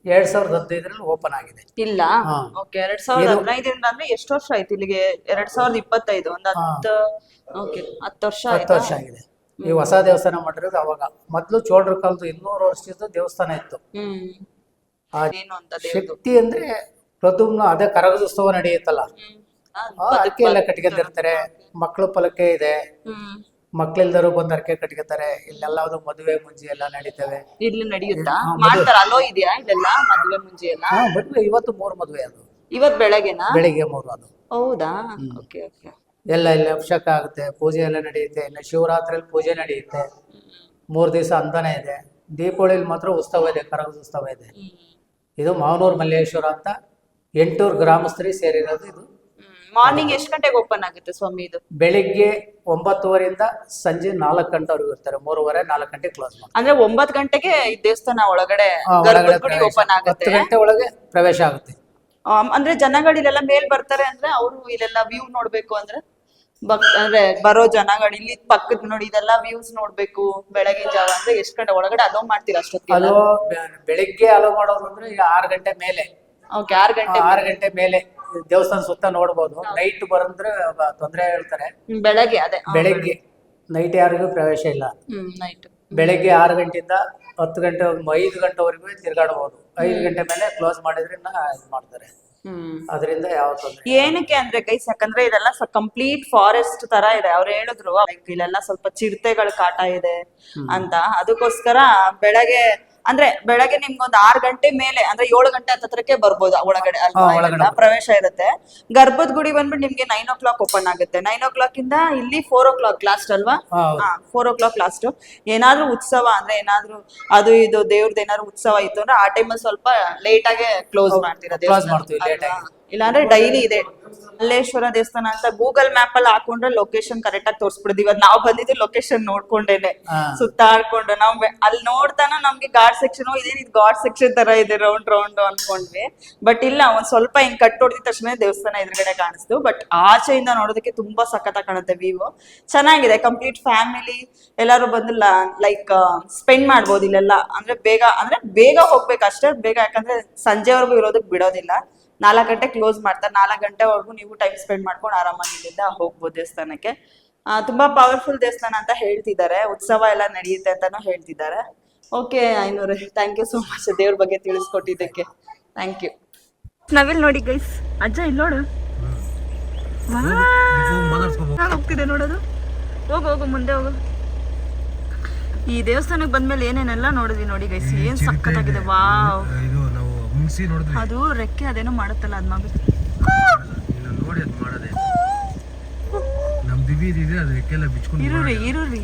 ಎರಡು ಸಾವಿರದ ಹದಿನೈದರಲ್ಲಿ ಓಪನ್ ಆಗಿದೆ. ಇಲ್ಲ. ಹಾ. ಓಕೆ ಎರಡ್ ಸಾವಿರದ ಹದಿನೈದರಿಂದ ಅಂದ್ರೆ ಎಷ್ಟು ವರ್ಷ ಆಯ್ತು ಇಲ್ಲಿಗೆ? ಎರಡ್ ಸಾವಿರದ ಇಪ್ಪತ್ತೈದು ಒಂದ್ ಹತ್ತು ಓಕೆ ಹತ್ತು ವರ್ಷ ಹತ್ತು ಆಯ್ತಾ? ವರ್ಷ ಆಗಿದೆ. ಈ ಹೊಸ ದೇವಸ್ಥಾನ ಮಾಡಿರೋದು ಅವಾಗ. ಮೊದಲು ಚೋಳರ ಕಾಲದ್ದು ಇನ್ನೂರು ವರ್ಷದ ದೇವಸ್ಥಾನ ಇತ್ತು. ಹ್ಮ್. ಆ ಏನು ಅಂತ ಶಕ್ತಿ ಅಂದ್ರೆ ಪ್ರದುಮ್ನ ಅದೇ ಕರಗದೋತ್ಸವ ನಡೆಯುತ್ತಲ್ಲ. ಹ್ಮ್. ಆ, ಆ, ಅಡಿಕೆ ಎಲ್ಲ ಕಟ್ಕೊಂಡಿರ್ತಾರೆ ಮಕ್ಕಳು ಫಲಕ್ಕೆ ಇದೆ. ಹ್ಮ್. ಮಕ್ಳಿಲ್ದರು ಬಂದು ಅರ್ಕೆ ಕಟ್ಕೊತಾರೆ ಇಲ್ಲೆಲ್ಲ ಮದುವೆ ಮುಂಜಿ ಎಲ್ಲ ನಡೀತವೆ. ಇಲ್ಲಿ ನಡೆಯುತ್ತಾ? ಹಾ, ಮದುವೆ. ಮಾಡ್ತಾರ ಅಲೋ ಇದೆಯಾ ಇಲ್ಲೆಲ್ಲ ಮದ್ವೆ ಮುಂಜಿ ಎಲ್ಲ? ಹಾ ಮದುವೆ ಇವತ್ತು ಮೂರು ಮದುವೆ ಅದು. ಇವತ್ ಬೆಳಗ್ಗೆನಾ? ಬೆಳಿಗ್ಗೆ ಮೂರು ಅದು. ಹೌದಾ? Okay okay. ಎಲ್ಲ ಇಲ್ಲಿ ಅಭಿಷೇಕ ಆಗುತ್ತೆ ಪೂಜೆ ಎಲ್ಲ ನಡೆಯುತ್ತೆ ಇಲ್ಲ ಶಿವರಾತ್ರಿಯಲ್ಲಿ ಪೂಜೆ ನಡೆಯುತ್ತೆ. ಮೂರು ದಿವಸ ಅಂತಾನೆ ಇದೆ. ದೀಪಾವಳಿಲಿ ಮಾತ್ರ ಉತ್ಸವ ಇದೆ ಕರಗ ಉತ್ಸವ ಇದೆ. ಇದು ಮಾವನೂರು ಮಲ್ಲೇಶ್ವರ ಅಂತ ಎಂಟೂರು ಗ್ರಾಮಸ್ಥರಿಗೆ ಸೇರಿರೋದು ಇದು. ಮಾರ್ನಿಂಗ್ ಎಷ್ಟು ಗಂಟೆಗೆ ಓಪನ್ ಆಗುತ್ತೆ ಸ್ವಾಮಿ ಇದು? ಬೆಳಿಗ್ಗೆ ಒಂಬತ್ತುವರೆಯಿಂದ ಸಂಜೆ ನಾಲ್ಕು ಗಂಟೆವರೆಗೂ ಇರ್ತಾರೆ. ಮೂರುವರೆ ನಾಲ್ಕು ಗಂಟೆ ಕ್ಲೋಸ್ ಮಾಡ್ತಾರೆ. ಅಂದ್ರೆ ಒಂಬತ್ ಗಂಟೆಗೆ ಈ ದೇವಸ್ಥಾನ ಒಳಗಡೆ ಪ್ರವೇಶ. ಓಪನ್ ಹತ್ತು ಆಗುತ್ತೆ ಗಂಟೆ ಒಳಗೆ ಪ್ರವೇಶ ಆಗುತ್ತೆ. ಆಮ್, ಅಂದ್ರೆ ಜನಗಳಿಲೆಲ್ಲ ಮೇಲ್ ಬರ್ತಾರೆ ಅಂದ್ರೆ ಅವರು ಇಲ್ಲೆಲ್ಲ ವ್ಯೂ ನೋಡ್ಬೇಕು ಅಂದ್ರೆ ಅಂದ್ರೆ ಬರೋ ಜನಗಳು ಇಲ್ಲಿ ಪಕ್ಕದ ನೋಡಿ ಇದೆಲ್ಲ ವ್ಯೂಸ್ ನೋಡ್ಬೇಕು. ಬೆಳಗಿನ ಜಾವ ಅಂದ್ರೆ ಎಷ್ಟ್ ಗಂಟೆ ಒಳಗಡೆ ಅಲೋ ಮಾಡ್ತೀರಾ ಅಷ್ಟೊತ್ತಿಗೆ? ಅಲೋ ಬೆಳಿಗ್ಗೆ ಅಲೋ ಮಾಡೋದು ಅಂದ್ರೆ ಈಗ ಆರು ಗಂಟೆ ಮೇಲೆ. ಓಕೆ ಆರ್ ಗಂಟೆ ಆರು ಗಂಟೆ ಮೇಲೆ. ದೇವಸ್ಥಾನ ಸುತ್ತ ನೋಡ್ಬೋದು. ನೈಟ್ ಬರಂದ್ರೆ ತೊಂದರೆ ಹೇಳ್ತಾರೆ. ಬೆಳಗ್ಗೆ ಅದೇ. ಬೆಳಗ್ಗೆ. ನೈಟ್ ಯಾರಿಗೂ ಪ್ರವೇಶ ಇಲ್ಲ. ನೈಟ್ ಬೆಳಗ್ಗೆ ಆರು ಗಂಟೆಯಿಂದ ಹತ್ತು ಗಂಟೆ ಐದು ಗಂಟೆವರೆಗೂ ತಿರ್ಗಾಡಬಹುದು ಐದು ಗಂಟೆ ಮೇಲೆ ಕ್ಲೋಸ್ ಮಾಡಿದ್ರೆ ಇದು ಮಾಡ್ತಾರೆ. ಅದರಿಂದ ಯಾವ ತೊಂದ್ರೆ ಏನಕ್ಕೆ ಅಂದ್ರೆ ಗೈಸ್ ಯಾಕಂದ್ರೆ ಇದೆಲ್ಲ ಕಂಪ್ಲೀಟ್ ಫಾರೆಸ್ಟ್ ತರ ಇದೆ. ಅವ್ರು ಹೇಳಿದ್ರು ಇಲ್ಲೆಲ್ಲ ಸ್ವಲ್ಪ ಚಿರತೆಗಳ ಕಾಟ ಇದೆ ಅಂತ. ಅದಕ್ಕೋಸ್ಕರ ಬೆಳಗ್ಗೆ ಅಂದ್ರೆ ಬೆಳಗ್ಗೆ ನಿಮ್ಗೊಂದ್ ಆರ್ ಗಂಟೆ ಮೇಲೆ ಅಂದ್ರೆ ಏಳು ಗಂಟೆ ಹತ್ತತ್ರಕ್ಕೆ ಬರ್ಬೋದು ಒಳಗಡೆ ಅಲ್ವಾ ಪ್ರವೇಶ ಇರುತ್ತೆ. ಗರ್ಭದ ಗುಡಿ ಬಂದ್ಬಿಟ್ಟು ನಿಮ್ಗೆ ನೈನ್ ಓ ಕ್ಲಾಕ್ ಓಪನ್ ಆಗುತ್ತೆ. ನೈನ್ ಓ ಕ್ಲಾಕ್ ಇಂದ ಇಲ್ಲಿ ಫೋರ್ ಓ ಕ್ಲಾಕ್ ಲಾಸ್ಟ್ ಅಲ್ವಾ. ಫೋರ್ ಓ ಕ್ಲಾಕ್ ಲಾಸ್ಟ್ ಏನಾದ್ರೂ ಉತ್ಸವ ಅಂದ್ರೆ ಏನಾದ್ರೂ ಅದು ಇದು ದೇವ್ರದ್ದು ಏನಾದ್ರು ಉತ್ಸವ ಇತ್ತು ಅಂದ್ರೆ ಆ ಟೈಮಲ್ಲಿ ಸ್ವಲ್ಪ ಲೇಟ್ ಆಗಿ ಕ್ಲೋಸ್ ಮಾಡ್ತೀರಾ ಇಲ್ಲಾಂದ್ರೆ ಡೈಲಿ ಇದೆ. ಮಲ್ಲೇಶ್ವರ ದೇವಸ್ಥಾನ ಅಂತ ಗೂಗಲ್ ಮ್ಯಾಪ್ ಅಲ್ಲಿ ಹಾಕೊಂಡ್ರೆ ಲೊಕೇಶನ್ ಕರೆಕ್ಟ್ ಆಗಿ ತೋರಿಸ್ಬಿಡುದು ಇವತ್ತು ನಾವು ಬಂದಿದ್ದು ಲೊಕೇಶನ್ ನೋಡ್ಕೊಂಡೇನೆ. ಸುತ್ತಾಡ್ಕೊಂಡು ನಾವು ಅಲ್ಲಿ ನೋಡ್ತಾನ ನಮ್ಗೆ ಗಾಡ್ ಸೆಕ್ಷನ್ ಇದೇನ್ ಇದು ಗಾಡ್ ಸೆಕ್ಷನ್ ತರ ಇದೆ ರೌಂಡ್ ರೌಂಡ್ ಅನ್ಕೊಂಡ್ವಿ. ಬಟ್ ಇಲ್ಲ ಒಂದ್ ಸ್ವಲ್ಪ ಹಿಂಗ್ ಕಟ್ ಹೊಡೆದ ತಕ್ಷಣ ದೇವಸ್ಥಾನ ಎದುರುಗಡೆ ಕಾಣಿಸ್ತು. ಬಟ್ ಆಚೆಯಿಂದ ನೋಡೋದಕ್ಕೆ ತುಂಬಾ ಸಖತ್ ಕಾಣುತ್ತೆ ವಿವೋ ಚೆನ್ನಾಗಿದೆ ಕಂಪ್ಲೀಟ್ ಫ್ಯಾಮಿಲಿ ಎಲ್ಲಾರು ಬಂದು ಲೈಕ್ ಸ್ಪೆಂಡ್ ಮಾಡ್ಬೋದು ಇಲ್ಲೆಲ್ಲ. ಅಂದ್ರೆ ಬೇಗ ಅಂದ್ರೆ ಬೇಗ ಹೋಗ್ಬೇಕು ಅಷ್ಟೇ ಬೇಗ ಯಾಕಂದ್ರೆ ಸಂಜೆವರೆಗೂ ಇರೋದಕ್ಕೆ ಬಿಡೋದಿಲ್ಲ. ನಾಲ್ಕು ಗಂಟೆ ಕ್ಲೋಸ್ ಮಾಡ್ತಾರೆ ನಾಲ್ಕು ಗಂಟೆವರೆಗೂ ನೀವು ಟೈಮ್ ಸ್ಪೆಂಡ್ ಮಾಡ್ಕೊಂಡು ಆರಾಮಾಗಿ ಇಲ್ಲಿಂದ ಹೋಗ್ಬೋದು ದೇವಸ್ಥಾನಕ್ಕೆ. ತುಂಬಾ ಪವರ್ಫುಲ್ ದೇವಸ್ಥಾನ ಅಂತ ಹೇಳ್ತಿದ್ದಾರೆ. ಉತ್ಸವ ಎಲ್ಲ ನಡೆಯುತ್ತೆ ಅಂತಾನು ಹೇಳ್ತಿದ್ದಾರೆ. ಓಕೆ ಐನೂರು ಥ್ಯಾಂಕ್ ಯು ಸೋ ಮಚ್ ದೇವ್ರ ಬಗ್ಗೆ ತಿಳಿಸ್ಕೊಟ್ಟಿದ್ದಕ್ಕೆ. ಥ್ಯಾಂಕ್ ಯು ನಾವಿಲ್ಲಿ ನೋಡಿ ಗೈಸ್ ಅಜ್ಜ ಇಲ್ಲಿ ನೋಡು. ಹೋಗ್ತಿದೆ ನೋಡೋದು? ಹೋಗು ಹೋಗು ಮುಂದೆ ಹೋಗು. ಈ ದೇವಸ್ಥಾನಕ್ಕೆ ಬಂದ್ಮೇಲೆ ಏನೇನೆಲ್ಲ ನೋಡಿದ್ವಿ ನೋಡಿ ಗೈಸ್ ಏನ್ ಸಕ್ಕತ್ತಾಗಿದೆ ವಾವ್! ನಾವು ನೋಡಿದ್ವಿ. ಅದು ರೆಕ್ಕೆ ಅದೇನೋ ಮಾಡುತ್ತಲ್ಲ ಅದು ಮಗು ನೋಡಿ ಅದು ಮಾಡದೆ. ನಮ್ಮ ದಿವಿ ಇದೆ ರೆಕ್ಕೆ ಎಲ್ಲ ಬಿಚ್ಕೊಂಡು ಇರುರಿ ಇರುರಿ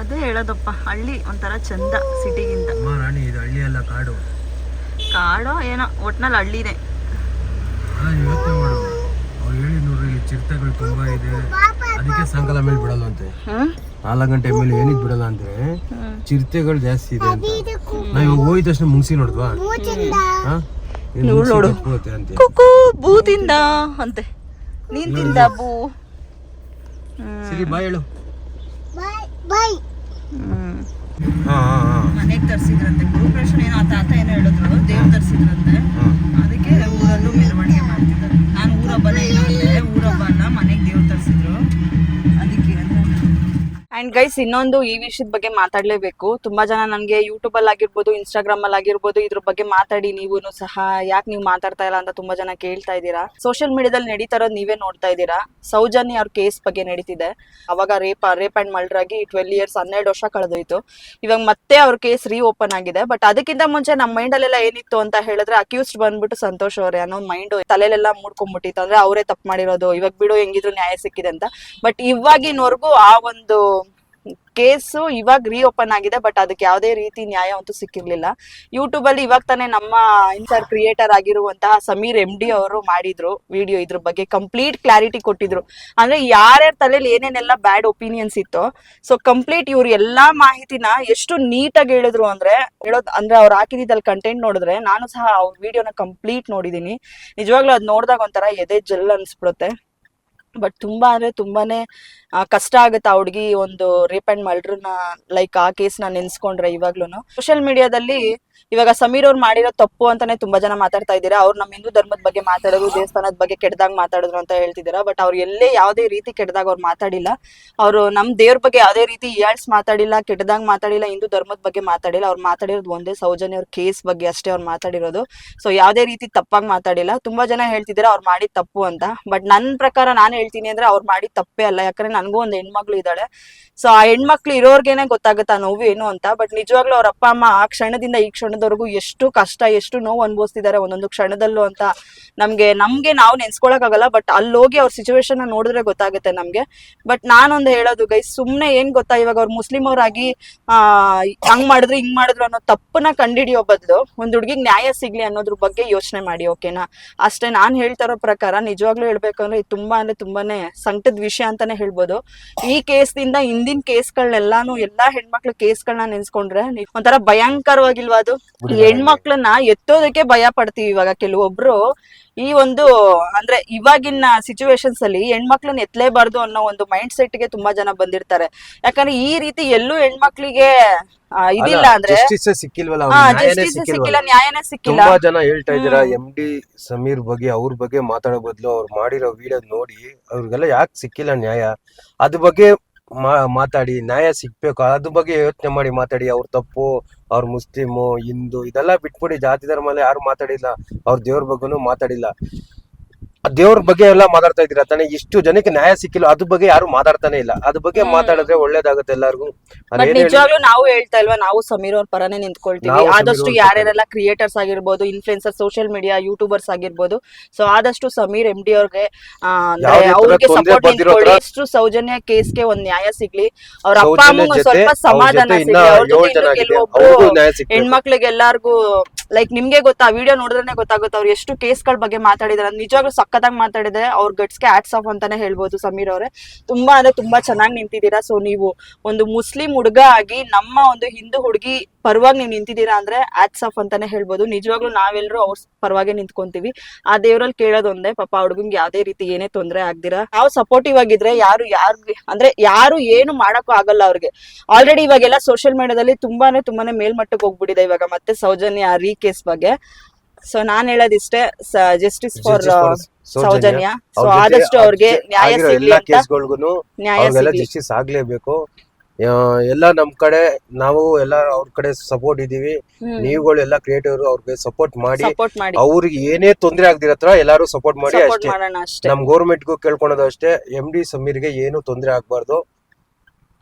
ಅದೇ ಹೇಳೋದಪ್ಪ ಹಳ್ಳಿ ಒಂಥರ ಚಂದ ಸಿಟಿಗಿಂತ. ಅಮ್ಮ ರಾಣಿ ಇದು ಹಳ್ಳಿ ಅಲ್ಲ ಕಾಡು. ಕಾಡೋ ಏನೋ ಒಟ್ನಲ್ಲಿ ಹಳ್ಳಿನೇ. ಯೋಚನೆ ಮಾಡು ಅವ್ರು ಹೇಳಿ ನೋಡ್ರಿ ಇಲ್ಲಿ ಚಿರತೆಗಳು ತುಂಬಾ ಇದೆ. ಅದಕ್ಕೆ ಸಾಯಂಕಾಲ ಮೇಲೆ ಬಿಡಲ್ಲ ಅಂತೆ. ನಾಲ್ಕು ಗಂಟೆ ಮೇಲೆ ಏನಕ್ಕೆ ಬಿಡಲ್ಲ ಅಂದ್ರೆ ಚಿರತೆಗಳು ಜಾಸ್ತಿ ಇದೆ ಅಂತ. ನಾವ್ ಇವಾಗ ಹೋಗಿದ ತಕ್ಷಣ ಮುಂಗ್ಸಿ ನೋಡಿದ್ವಾ? ಕಚ್ಕೊಳುತ್ತೆ ಅಂತೆ. ಕುಕು ಬೂ ತಿಂದ ಅಂತೆ ನೀನ್ ತಿಂದ ಬೂ ಸರಿ ಬಾಯ್ ಹೇಳು. ಹ್ಮ್ ಹಾ ಹಾ ಹಾ. ಮನೆಗೆ ತರಿಸಿದ್ರಂತೆ. ಗೃಹಪ್ರವೇಶ ಏನೋ ಆ ತಾತ ಏನೋ ಹೇಳಿದ್ರು ದೇವ್ರು ತರಿಸಿದ್ರಂತೆ. ಅದಕ್ಕೆ ಊರಲ್ಲೂ ಮೆರವಣಿಗೆ ಮಾಡ್ತಿದ್ದಾರೆ. ನಾನು ಊರಬ್ಬನೇ ಏನೋ ಅಂದ್ರೆ ಊರಬ್ಬ ಅಲ್ಲ ಮನೆಗೆ ದೇವ್ರು ತರಿಸಿದ್ರು. ಅಂಡ್ ಗೈಸ್ ಇನ್ನೊಂದು ಈ ವಿಷಯದ ಬಗ್ಗೆ ಮಾತಾಡ್ಲೇಬೇಕು. ತುಂಬಾ ಜನ ನನಗೆ ಯೂಟ್ಯೂಬ್ ಅಲ್ಲಿ ಆಗಿರ್ಬೋದು ಇನ್ಸ್ಟಾಗ್ರಾಮ್ ಅಲ್ಲಿ ಆಗಿರ್ಬೋದು ಇದ್ರ ಬಗ್ಗೆ ಮಾತಾಡಿ ನೀವು ಸಹ ಯಾಕೆ ನೀವು ಮಾತಾಡ್ತಾ ಇಲ್ಲ ಅಂತ ತುಂಬಾ ಜನ ಕೇಳ್ತಾ ಇದ್ದೀರಾ? ಸೋಷಿಯಲ್ ಮೀಡಿಯಾದಲ್ಲಿ ನಡೀತಾ ಇರೋದು ನೀವೇ ನೋಡ್ತಾ ಇದ್ದೀರಾ? ಸೌಜನ್ಯ ಅವ್ರ ಕೇಸ್ ಬಗ್ಗೆ ನಡೀತಿದೆ. ಅವಾಗ ರೇಪ್ ರೇಪ್ ಅಂಡ್ ಮರ್ಡರ್ ಆಗಿ ಟ್ವೆಲ್ ಇಯರ್ಸ್ ಹನ್ನೆರಡು ವರ್ಷ ಕಳೆದೋಯ್ತು. ಇವಾಗ ಮತ್ತೆ ಅವ್ರ ಕೇಸ್ ರೀ ಓಪನ್ ಆಗಿದೆ. ಬಟ್ ಅದಕ್ಕಿಂತ ಮುಂಚೆ ನಮ್ಮ ಮೈಂಡ್ ಅಲ್ಲೆಲ್ಲ ಏನಿತ್ತು ಅಂತ ಹೇಳಿದ್ರೆ ಅಕ್ಯೂಸ್ಡ್ ಬಂದ್ಬಿಟ್ಟು ಸಂತೋಷ್ ಅವರೇ ಅನ್ನೋ ಮೈಂಡ್ ತಲೆಲೆಲ್ಲ ಮೂಡ್ಕೊಂಡ್ಬಿಟ್ಟಿತ್ತು ಅಂದ್ರೆ ಅವರೇ ತಪ್ಪು ಮಾಡಿರೋದು, ಇವಾಗ ಬಿಡು, ಹೆಂಗಿದ್ರು ನ್ಯಾಯ ಸಿಕ್ಕಿದೆ ಅಂತ. ಬಟ್ ಇವಾಗಿನವರೆಗೂ ಆ ಒಂದು ಕೇಸು ಇವಾಗ ರೀಓಪನ್ ಆಗಿದೆ ಬಟ್ ಅದಕ್ಕೆ ಯಾವುದೇ ರೀತಿ ನ್ಯಾಯ ಅಂತೂ ಸಿಕ್ಕಿರ್ಲಿಲ್ಲ. ಯೂಟ್ಯೂಬ್ ಅಲ್ಲಿ ಇವಾಗ ತಾನೇ ನಮ್ಮ ಇನ್ಸರ್ ಕ್ರಿಯೇಟರ್ ಆಗಿರುವಂತಹ ಸಮೀರ್ ಎಂ ಡಿ ಅವರು ಮಾಡಿದ್ರು ವಿಡಿಯೋ ಇದ್ರ ಬಗ್ಗೆ ಕಂಪ್ಲೀಟ್ ಕ್ಲಾರಿಟಿ ಕೊಟ್ಟಿದ್ರು. ಅಂದ್ರೆ ಯಾರ್ಯಾರ ತಲೆಯಲ್ಲಿ ಏನೇನೆಲ್ಲ ಬ್ಯಾಡ್ ಒಪಿನಿಯನ್ಸ್ ಇತ್ತು ಸೊ ಕಂಪ್ಲೀಟ್ ಇವ್ರು ಎಲ್ಲಾ ಮಾಹಿತಿನ ಎಷ್ಟು ನೀಟಾಗಿ ಹೇಳಿದ್ರು ಅಂದ್ರೆ, ಹೇಳೋದ್ ಅಂದ್ರೆ ಅವ್ರು ಹಾಕಿದ್ದಲ್ಲಿ ಕಂಟೆಂಟ್ ನೋಡಿದ್ರೆ ನಾನು ಸಹ ಅವ್ರ ವಿಡಿಯೋನ ಕಂಪ್ಲೀಟ್ ನೋಡಿದೀನಿ. ನಿಜವಾಗ್ಲೂ ಅದ್ ನೋಡಿದಾಗ ಒಂಥರ ಎದೆ ಜಲ್ ಅನ್ಸ್ಬಿಡುತ್ತೆ. ಬಟ್ ತುಂಬಾ ಅಂದ್ರೆ ತುಂಬಾನೇ ಕಷ್ಟ ಆಗುತ್ತೆ ಆ ಹುಡುಗಿ ಒಂದು ರೇಪ್ ಅಂಡ್ ಲೈಕ್ ಆ ಕೇಸ್ ನಾನು ನೆನ್ಸ್ಕೊಂಡ್ರೆ ಇವಾಗ್ಲೂ ಸೋಷಿಯಲ್ ಮೀಡಿಯಾದಲ್ಲಿ ಇವಾಗ ಸಮೀರ್ ಅವ್ರು ಮಾಡಿರೋ ತಪ್ಪು ಅಂತಾನೆ ತುಂಬಾ ಜನ ಮಾತಾಡ್ತಾ ಇದ್ದೀರಾ. ಅವ್ರು ನಮ್ಮ ಹಿಂದೂ ಧರ್ಮದ ಬಗ್ಗೆ ಮಾತಾಡೋದು, ದೇವಸ್ಥಾನದ ಬಗ್ಗೆ ಕೆಟ್ಟದಾಗ ಮಾತಾಡಿದ್ರು ಅಂತ ಹೇಳ್ತಿದ್ದೀರಾ. ಬಟ್ ಅವ್ರು ಎಲ್ಲೇ ಯಾವುದೇ ರೀತಿ ಕೆಟ್ಟದಾಗ ಅವ್ರು ಮಾತಾಡಿಲ್ಲ. ಅವರು ನಮ್ ದೇವ್ರ ಬಗ್ಗೆ ಯಾವುದೇ ರೀತಿ ಇಯಾಳ್ಸ್ ಮಾತಾಡಿಲ್ಲ, ಕೆಟ್ಟದಾಗ ಮಾತಾಡಿಲ್ಲ, ಹಿಂದೂ ಧರ್ಮದ ಬಗ್ಗೆ ಮಾತಾಡಿಲ್ಲ. ಅವ್ರು ಮಾತಾಡಿರೋದು ಒಂದೇ ಸೌಜನ್ಯ, ಅವ್ರ ಕೇಸ್ ಬಗ್ಗೆ ಅಷ್ಟೇ ಅವ್ರು ಮಾತಾಡಿರೋದು. ಸೊ ಯಾವುದೇ ರೀತಿ ತಪ್ಪಾಗಿ ಮಾತಾಡಿಲ್ಲ. ತುಂಬಾ ಜನ ಹೇಳ್ತಿದ್ದೀರಾ ಅವ್ರು ಮಾಡಿ ತಪ್ಪು ಅಂತ. ಬಟ್ ನನ್ನ ಪ್ರಕಾರ ನಾನು ಹೇಳ್ತೀನಿ ಅಂದ್ರೆ ಅವ್ರು ಮಾಡಿ ತಪ್ಪೇ ಅಲ್ಲ. ಯಾಕಂದ್ರೆ ನನಗೂ ಒಂದು ಹೆಣ್ಮಕ್ಳು ಇದ್ದಾಳೆ. ಸೊ ಆ ಹೆಣ್ಮಕ್ಳು ಇರೋರ್ಗೇನೆ ಗೊತ್ತಾಗುತ್ತೆ ನೋವು ಏನು ಅಂತ. ಬಟ್ ನಿಜವಾಗ್ಲೂ ಅವ್ರ ಅಪ್ಪ, ಅಮ್ಮ ಆ ಕ್ಷಣದಿಂದ ಈ ಕ್ಷಣದವರೆಗೂ ಎಷ್ಟು ಕಷ್ಟ, ಎಷ್ಟು ನೋವು ಅನುಭವಿಸ್ತಿದ್ದಾರೆ ಒಂದೊಂದು ಕ್ಷಣದಲ್ಲೂ ಅಂತ ನಮ್ಗೆ ನಮ್ಗೆ ನಾವು ನೆನ್ಸ್ಕೊಳಕ್ಕಾಗಲ್ಲ ಬಟ್ ಅಲ್ಲಿ ಹೋಗಿ ಅವ್ರ ಸಿಚುವೇಶನ್ ನೋಡಿದ್ರೆ ಗೊತ್ತಾಗುತ್ತೆ ನಮ್ಗೆ. ಬಟ್ ನಾನೊಂದು ಹೇಳೋದು ಗೈ ಸುಮ್ನೆ ಏನ್ ಗೊತ್ತಾ? ಇವಾಗ ಅವ್ರು ಮುಸ್ಲಿಂ ಅವರಾಗಿ, ಆ, ಹಂಗ್ ಮಾಡಿದ್ರು, ಹಿಂಗ್ ಮಾಡಿದ್ರು ಅನ್ನೋ ತಪ್ಪನ್ನ ಕಂಡಿಡಿಯೋ ಬದಲು ಒಂದ್ ಹುಡುಗಿಗೆ ನ್ಯಾಯ ಸಿಗ್ಲಿ ಅನ್ನೋದ್ರ ಬಗ್ಗೆ ಯೋಚನೆ ಮಾಡಿ ಓಕೆನಾ ಅಷ್ಟೇ ನಾನ್ ಹೇಳ್ತಾ ಪ್ರಕಾರ ನಿಜವಾಗ್ಲೂ ಹೇಳ್ಬೇಕಂದ್ರೆ ಇದು ತುಂಬಾ ಅಂದ್ರೆ ತುಂಬಾನೇ ಸಂಕಟದ ವಿಷಯ ಅಂತಾನೆ ಹೇಳ್ಬೋದು. ಈ ಕೇಸ್ದಿಂದ ಹಿಂದಿನ ಕೇಸ್ಗಳನ್ನೆಲ್ಲಾನು ಎಲ್ಲಾ ಹೆಣ್ಮಕ್ಳು ಕೇಸ್ಗಳನ್ನ ನೆನ್ಸ್ಕೊಂಡ್ರೆ ಒಂಥರ ಭಯಂಕರವಾಗಿಲ್ವಾ ಅದು? ಈ ಹೆಣ್ಮಕ್ಳನ್ನ ಎತ್ತೋದಕ್ಕೆ ಭಯ ಪಡ್ತೀವಿ ಇವಾಗ ಕೆಲವೊಬ್ರು. ಈ ಒಂದು ಅಂದ್ರೆ ಇವಾಗಿನ ಸಿಚುವೇಶನ್ಸ್ ಅಲ್ಲಿ ಹೆಣ್ಮಕ್ಳನ್ನ ಎತ್ತಲೇಬಾರ್ದು ಅನ್ನೋ ಒಂದು ಮೈಂಡ್ ಸೆಟ್ಗೆ ತುಂಬಾ ಜನ ಬಂದಿರ್ತಾರೆ. ಯಾಕಂದ್ರೆ ಈ ರೀತಿ ಎಲ್ಲೂ ಹೆಣ್ಮಕ್ಳಿಗೆ ಇದಿಲ್ಲ ಅಂದ್ರೆ ಸಿಕ್ಕಿಲ್ವಲ್ಲ ಸಿಕ್ಕಿಲ್ಲ ನ್ಯಾಯನೇ ಸಿಕ್ಕಿಲ್ಲ. ತುಂಬಾ ಜನ ಹೇಳ್ತಾ ಇದ್ದೀರಾ ಎಂ ಡಿ ಸಮೀರ್ ಬಗ್ಗೆ ಅವ್ರ ಬಗ್ಗೆ ಮಾತಾಡೋ ಬದಲು ಅವ್ರು ಮಾಡಿರೋ ವಿಡಿಯೋ ನೋಡಿ ಅವ್ರಿಗೆಲ್ಲ ಯಾಕೆ ಸಿಕ್ಕಿಲ್ಲ ನ್ಯಾಯ? ಅದ್ರ ಬಗ್ಗೆ ಮಾ- ಮಾತಾಡಿ, ನ್ಯಾಯ ಸಿಗ್ಬೇಕು. ಅದ್ರ ಬಗ್ಗೆ ಯೋಚನೆ ಮಾಡಿ ಮಾತಾಡಿ. ಅವ್ರ ತಪ್ಪು, ಅವ್ರ ಮುಸ್ಲಿಮು, ಹಿಂದೂ, ಇದೆಲ್ಲ ಬಿಟ್ಬಿಡಿ. ಜಾತಿ ಧರ್ಮ ಯಾರು ಮಾತಾಡಿಲ್ಲ. ಅವ್ರ ದೇವ್ರ ಬಗ್ಗೆನೂ ಮಾತಾಡಿಲ್ಲ. ದೇವ್ರ ಬಗ್ಗೆ ಎಲ್ಲ ಮಾತಾಡ್ತಾ ಇದ್ದೀರಾ? ತಾನೇ ಇಷ್ಟು ಜನಕ್ಕೆ ನ್ಯಾಯ ಸಿಕ್ಕಿಲ್ಲ ಅದ್ರ ಬಗ್ಗೆ ಯಾರು ಮಾತಾಡ್ತಾನೆ ಇಲ್ಲ. ಅದ್ರ ಬಗ್ಗೆ ಮಾತಾಡಿದ್ರೆ ಒಳ್ಳೇದಾಗುತ್ತೆ ಎಲ್ಲಾರ್ಗು. ಬಟ್ ನಿಜವಾಗ್ಲೂ ನಾವು ಹೇಳ್ತಾ ಇಲ್ವಾ ನಾವು ಸಮೀರ್ ಅವ್ರ ಪರನೇ ನಿಂತ್ಕೊಳ್ತೀವಿ. ಆದಷ್ಟು ಯಾರ್ಯಾರೆಲ್ಲ ಕ್ರಿಯೇಟರ್ಸ್ ಆಗಿರ್ಬೋದು ಇನ್ಫ್ಲುಯೆನ್ಸರ್ ಸೋಷಿಯಲ್ ಮೀಡಿಯಾ ಯೂಟ್ಯೂಬರ್ಸ್ ಆಗಿರ್ಬೋದು ಸೊ ಆದಷ್ಟು ಸಮೀರ್ ಎಂ ಡಿ ಅವ್ರಿಗೆ ಸಪೋರ್ಟ್ ನಿಂತ್ಕೊಳ್ಳಿ. ಎಷ್ಟು ಸೌಜನ್ಯ ಕೇಸ್ಗೆ ಒಂದ್ ನ್ಯಾಯ ಸಿಗ್ಲಿ. ಅವ್ರ ಅಪ್ಪ ಅಮ್ಮಂಗ್ ಜೊತೆ ಸ್ವಲ್ಪ ಸಮಾಧಾನ ಸಿಗ್ಲಿ. ಅವ್ರ ಜೊತೆ ಕೆಲವೊಬ್ರು ಅವ್ರಿಗೂ ಲೈಕ್ ನಿಮ್ಗೆ ಗೊತ್ತಾ ವಿಡಿಯೋ ನೋಡಿದ್ರೆ ಗೊತ್ತಾಗುತ್ತೆ ಅವ್ರು ಎಷ್ಟು ಕೇಸ್ಗಳ ಬಗ್ಗೆ ಮಾತಾಡಿದಾರೆ. ನಿಜವಾಗ್ಲೂ ಸಕ್ಕತ್ತಾಗಿ ಮಾತಾಡಿದ್ರೆ ಅವ್ರ ಗಟ್ಸ್ಗೆ ಆಟ್ಸ್ ಆಫ್ ಅಂತಾನೆ ಹೇಳ್ಬೋದು ಸಮೀರ್ ಅವರೇ. ತುಂಬಾ ಅಂದ್ರೆ ತುಂಬಾ ಚೆನ್ನಾಗಿ ನಿಂತಿದ್ದೀರಾ. ಸೊ ನೀವು ಒಂದು ಮುಸ್ಲಿಂ ಹುಡುಗ ಆಗಿ ನಮ್ಮ ಒಂದು ಹಿಂದೂ ಹುಡುಗಿ ಪರವಾಗಿ ನೀವು ನಿಂತಿದ್ದೀರಾ ಅಂದ್ರೆ ಆಟ್ಸ್ ಆಫ್ ಅಂತಾನೆ ಹೇಳ್ಬೋದು. ನಿಜವಾಗ್ಲೂ ನಾವೆಲ್ಲರೂ ಅವ್ರ ಪರವಾಗಿ ನಿಂತ್ಕೊಂತೀವಿ. ಆ ದೇವ್ರಲ್ಲಿ ಕೇಳೋದೊಂದೇ ಪಾಪ ಹುಡುಗಂಗೆ ಯಾವ್ದೇ ರೀತಿ ಏನೇ ತೊಂದರೆ ಆಗ್ದಿರಾ. ನಾವು ಸಪೋರ್ಟಿವ್ ಆಗಿದ್ರೆ ಯಾರು ಯಾರು ಅಂದ್ರೆ ಯಾರು ಏನು ಮಾಡಕ್ಕೂ ಆಗಲ್ಲ ಅವ್ರಿಗೆ. ಆಲ್ರೆಡಿ ಇವಾಗೆಲ್ಲ ಸೋಷಿಯಲ್ ಮೀಡಿಯಾದಲ್ಲಿ ತುಂಬಾನೇ ತುಂಬಾನೇ ಮೇಲ್ಮಟ್ಟಕ್ಕೆ ಹೋಗ್ಬಿಟ್ಟಿದೆ ಇವಾಗ ಮತ್ತೆ ಸೌಜನ್ಯ ರೀ ಕೇಸ್ ಬಗ್ಗೆ. ಸೊ ನಾನ್ ಹೇಳೋದಿಷ್ಟೇ ಜಸ್ಟಿಸ್ ಫಾರ್ ಸೌಜನ್ಯ. ಸೊ ಆದಷ್ಟು ಅವ್ರಿಗೆ ನ್ಯಾಯ ಸಿಗ್ಲಿ ನ್ಯಾಯ ಜಸ್ಟಿಸ್ ಆಗ್ಲೇಬೇಕು. ಆ, ಎಲ್ಲ ನಮ್ ಕಡೆ ನಾವು ಎಲ್ಲ ಅವ್ರ ಕಡೆ ಸಪೋರ್ಟ್ ಇದೀವಿ ನೀವುಗಳು ಎಲ್ಲ ಕ್ರಿಯೇಟಿವ್ ಅವ್ರಿಗೆ ಸಪೋರ್ಟ್ ಮಾಡಿ. ಸಪೋರ್ಟ್ ಮಾಡಿ. ಅವ್ರಿಗೆ ಏನೇ ತೊಂದ್ರೆ ಆಗದಿರತ್ರ ಎಲ್ಲಾರು ಸಪೋರ್ಟ್ ಮಾಡಿ ಸಪೋರ್ಟ್ ಅಷ್ಟೇ. ಮಾಡೋಣ ಅಷ್ಟೇ. ನಮ್ ಗೌರ್ಮೆಂಟ್ಗೂ ಕೇಳ್ಕೊಳೋದು ಅಷ್ಟೇ. ಎಂ ಡಿ ಸಮೀರ್ಗೆ ಏನು ತೊಂದ್ರೆ ಆಗ್ಬಾರ್ದು.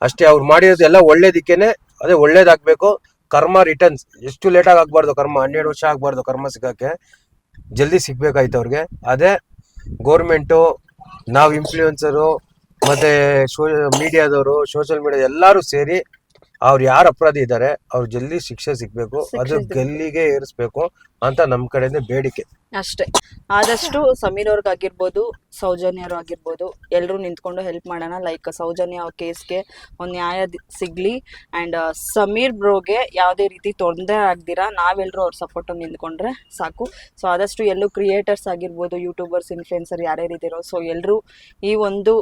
ಅಷ್ಟೇ ಅವ್ರು ಮಾಡಿರೋದು ಎಲ್ಲ ಒಳ್ಳೇದಿಕ್ಕೇನೆ ಅದೇ ಒಳ್ಳೇದಾಗ್ಬೇಕು. ಕರ್ಮ ರಿಟರ್ನ್ಸ್ ಎಷ್ಟು ಲೇಟ್ ಆಗಿ ಆಗ್ಬಾರ್ದು ಕರ್ಮ? ಹನ್ನೆರಡು ವರ್ಷ ಆಗ್ಬಾರ್ದು ಕರ್ಮ ಸಿಗಕ್ಕೆ. ಜಲ್ದಿ ಸಿಗ್ಬೇಕಾಯ್ತು ಅವ್ರಿಗೆ. ಅದೇ ಗೌರ್ಮೆಂಟು ನಾವು ಇನ್ಫ್ಲೂಯೆನ್ಸರು ಮತ್ತೆ ಸೋಶಿಯಲ್ ಮೀಡಿಯಾದವರು ಸೋಷಿಯಲ್ ಮೀಡಿಯಾ ಎಲ್ಲರೂ ಸೇರಿ ಅವ್ರು ಯಾರು ಅಪರಾಧಿ ಇದ್ದಾರೆ ಅವ್ರು ಜಲ್ದಿ ಶಿಕ್ಷೆ ಸಿಗ್ಬೇಕು ಅದು ಗಲ್ಲಿಗೆ ಏರಿಸ್ಬೇಕು ಅಂತ ನಮ್ ಕಡೆಯಿಂದ ಬೇಡಿಕೆ. ಅಷ್ಟೇ. ಆದಷ್ಟು ಸಮೀರ್ ಅವ್ರಿಗಾಗಿರ್ಬೋದು ಸೌಜನ್ಯ ಸೌಜನ್ಯರು ಆಗಿರ್ಬೋದು ಎಲ್ಲರೂ ನಿಂತ್ಕೊಂಡು ಹೆಲ್ಪ್ ಮಾಡೋಣ. ಲೈಕ್ ಸೌಜನ್ಯ ಅವ್ರ ಕೇಸ್ಗೆ ಒಂದು ನ್ಯಾಯ ಸಿಗ್ಲಿ. ಅಂಡ್ ಸಮೀರ್ ಬ್ರೋಗೆ ಯಾವುದೇ ರೀತಿ ತೊಂದರೆ ಆಗ್ದಿರ ನಾವೆಲ್ಲರೂ ಅವ್ರ ಸಪೋರ್ಟ್ ನಿಂತ್ಕೊಂಡ್ರೆ ಸಾಕು. ಸೊ ಆದಷ್ಟು ಎಲ್ಲೂ ಕ್ರಿಯೇಟರ್ಸ್ ಆಗಿರ್ಬೋದು ಯೂಟ್ಯೂಬರ್ಸ್ ಇನ್ಫ್ಲುಯೆನ್ಸರ್ ಯಾರ್ಯಾರು ಇದ್ದೀರೋ ಸೊ ಎಲ್ಲರೂ ಈ ಒಂದು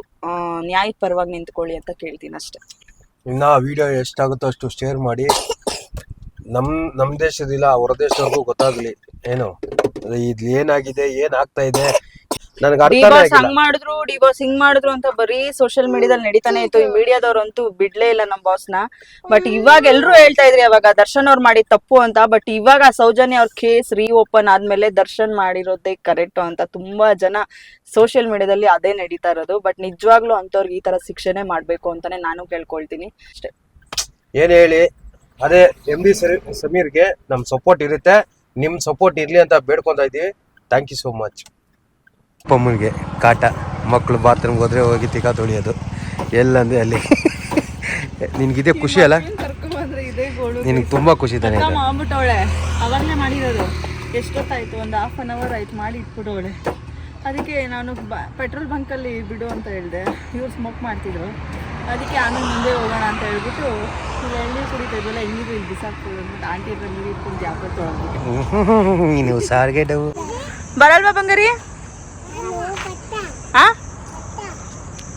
ನ್ಯಾಯದ ಪರವಾಗಿ ನಿಂತ್ಕೊಳ್ಳಿ ಅಂತ ಕೇಳ್ತೀನಿ ಅಷ್ಟೇ. ಇನ್ನ ವಿಡಿಯೋ ಎಷ್ಟಾಗುತ್ತೋ ಅಷ್ಟು ಶೇರ್ ಮಾಡಿ. ನಮ್ಮ ನಮ್ಮ ದೇಶದಿಲ್ಲ ಹೊರ ದೇಶದವ್ರಿಗೂ ಗೊತ್ತಾಗಲಿ. ಏನು? ಇದು ಏನಾಗಿದೆ, ಏನ್ ಆಗ್ತಾ ಇದೆ? ನನಗೆ ಅರ್ಥನೇ ಡಿವೋರ್ಸ್ ಆಗಿಲ್ಲ. ಹಂಗ್ ಮಾಡಿದ್ರು ಡಿವೋರ್ಸ್ ಹಿಂಗ್ ಮಾಡಿದ್ರು ಅಂತ ಬರೀ ಸೋಷಿಯಲ್ ಮೀಡಿಯಾದಲ್ಲಿ ನಡೀತಾನೆ ಇತ್ತು. ಈ ಮೀಡಿಯಾದವ್ರಂತೂ ಬಿಡ್ಲೇ ಇಲ್ಲ ನಮ್ನ. ಬಟ್ ಇವಾಗ ಎಲ್ರು ಹೇಳ್ತಾ ಇದ್ರಿ ಅವಾಗ ದರ್ಶನ್ ಅವ್ರು ಮಾಡಿದ ತಪ್ಪು ಅಂತ. ಬಟ್ ಇವಾಗ ಸೌಜನ್ಯ ಅವ್ರ ಕೇಸ್ ರೀ ಓಪನ್ ಆದ್ಮೇಲೆ ದರ್ಶನ್ ಮಾಡಿರೋದೇ ಕರೆಕ್ಟ್ ಅಂತ ತುಂಬಾ ಜನ ಸೋಷಿಯಲ್ ಮೀಡಿಯಾದಲ್ಲಿ ಅದೇ ನಡೀತಾ ಇರೋದು. ಬಟ್ ನಿಜವಾಗ್ಲೂ ಅಂತವ್ರಿಗೆ ಈ ತರ ಶಿಕ್ಷಣೆ ಮಾಡ್ಬೇಕು ಅಂತಾನೆ ನಾನು ಕೇಳ್ಕೊಳ್ತೀನಿ. ಅಷ್ಟೇ. ಏನ್ ಹೇಳಿ ಅದೇ ಎಂ ಬಿ ಸಮೀರ್ಗೆ ನಮ್ ಸಪೋರ್ಟ್ ಇರುತ್ತೆ. ನಿಮ್ ಸಪೋರ್ಟ್ ಇರ್ಲಿ ಅಂತ ಬೇಡ್ಕೊಂತ ಇದೀವಿ ಥ್ಯಾಂಕ್ ಯು ಸೋ ಮಚ್ ಪಮ್ಮನಿಗೆ ಕಾಟ. ಮಕ್ಕಳು ಬಾತ್ರೂಮ್ಗೆ ಹೋದ್ರೆ ಹೋಗಿ ತಿಕ್ಕ ತೊಳಿಯೋದು. ಎಲ್ಲಂದ್ರೆ ಅಲ್ಲಿ. ನಿನಗಿದೆ ಖುಷಿ ಅಲ್ಲ? ನಿನಗೆ ತುಂಬ ಖುಷಿ ತಾನೆ ಮಾಡ್ಬಿಟ್ಟವಳೆ ಅವಾಗಲೇ ಮಾಡಿರೋದು. ಎಷ್ಟೊತ್ತಾಯಿತು ಒಂದು ಹಾಫ್ ಆನ್ ಅವರ್ ಆಯ್ತು ಮಾಡಿ ಅದಕ್ಕೆ ನಾನು ಪೆಟ್ರೋಲ್ ಬಂಕಲ್ಲಿ ಬಿಡು ಅಂತ ಹೇಳಿದೆ. ಇವ್ರು ಸ್ಮೋಕ್ ಮಾಡ್ತಿದ್ರು. ಅದಕ್ಕೆ ಆಮೇಲೆ ಮುಂದೆ ಹೋಗೋಣ ಅಂತ ಹೇಳ್ಬಿಟ್ಟು ಎಳ್ನೀರು ಕುಡಿತಾ ಇದ್ವಲ್ಲ ಹೆಂಗಿದ್ರು ಇಲ್ಲಿ ಅಂದ್ಬಿಟ್ಟು ಆಂಟಿ ಹತ್ರ ನೀರು ಇಟ್ಕೊಂಡು ಸಾರಿಗೆ ಡವು ಬರಲ್ವಾ ಬಂಗಾರಿ? ಆ?